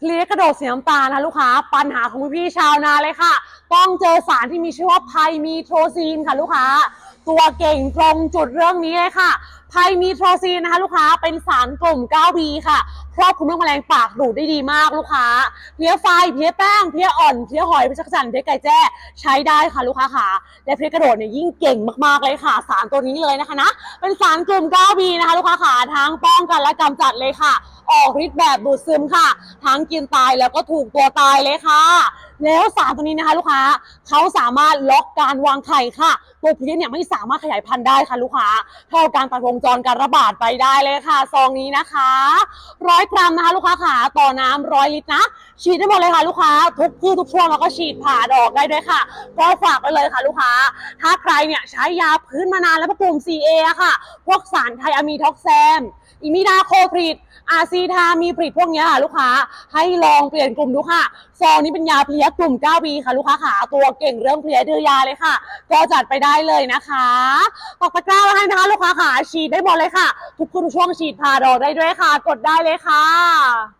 เพลียกระโดดสีน้ำตาลนะลูกค้า ปัญหาของพี่ๆชาวนาเลยค่ะ ต้องเจอสารที่มีชื่อว่าไพมีโทรซีนค่ะลูกค้า ตัวเก่งตรงจุดเรื่องนี้เลยค่ะไพมีโทรซีนนะคะ ลูกค้าเป็นสารกลุ่ม 9B ค่ะครอบคลุมเรื่องแมลงปากดูดได้ดีมากลูกค้า เพี้ยไฟเพี้ยแป้งเพี้ยอ่อนเพี้ยหอยเพี้ยจักรจันเพี้ยไก่แจ้ใช้ได้ค่ะลูกค้าค่ะ และเพี้ยกระโดดเนี่ยยิ่งเก่งมากๆเลยค่ะ สารตัวนี้เลยนะคะนะเป็นสารกลุ่ม 9B นะคะ ลูกค้าค่ะทั้งป้องกันและกำจัดเลยค่ะ ออกฤทธิ์แบบดูดซึมค่ะ ทั้งกินตายแล้วก็ถูกตัวตายเลยค่ะ แล้วสารตัวนี้นะคะลูกค้าเขาสามารถล็อกการวางไข่ค่ะ ตัวพีเนี่ยไม่สามารถขยายพันธุ์ได้ค่ะลูกค้าเท่าการตัดวงจรการระบาดไปได้เลยค่ะ ซองนี้นะคะร้อยกรัมนะคะลูกค้าขาต่อน้ำร้อยลิตรนะ ฉีดได้หมดเลยค่ะลูกค้า ทุกพืชทุกช่วงแล้วก็ฉีดผ่านออกได้ด้วยค่ะ ก็ฝากไปเลยค่ะลูกค้า ถ้าใครเนี่ยใช้ยาพื้นมานานแล้วประกลุ่ม CA อะค่ะ พวกสารไทอะมีท็อกแซมอิมิดาโคพริดอาซีทามีผลิตพวกเนี้ยค่ะลูกค้าให้ลองเปลี่ยนกลุ่มดูค่ะ ซองนี้เป็นยาเพลียกลุ่ม 9B ค่ะลูกค้าขาตัวเก่งเรื่องเพลียดื้อยาเลยค่ะ ก็จัดไปได้เลยนะคะตอกตะกร้าให้นะคะลูกค้าขาฉีดได้หมดเลยค่ะ ทุกคุณทุกช่วงฉีดพาดอกได้ด้วยค่ะ กดได้เลยค่ะ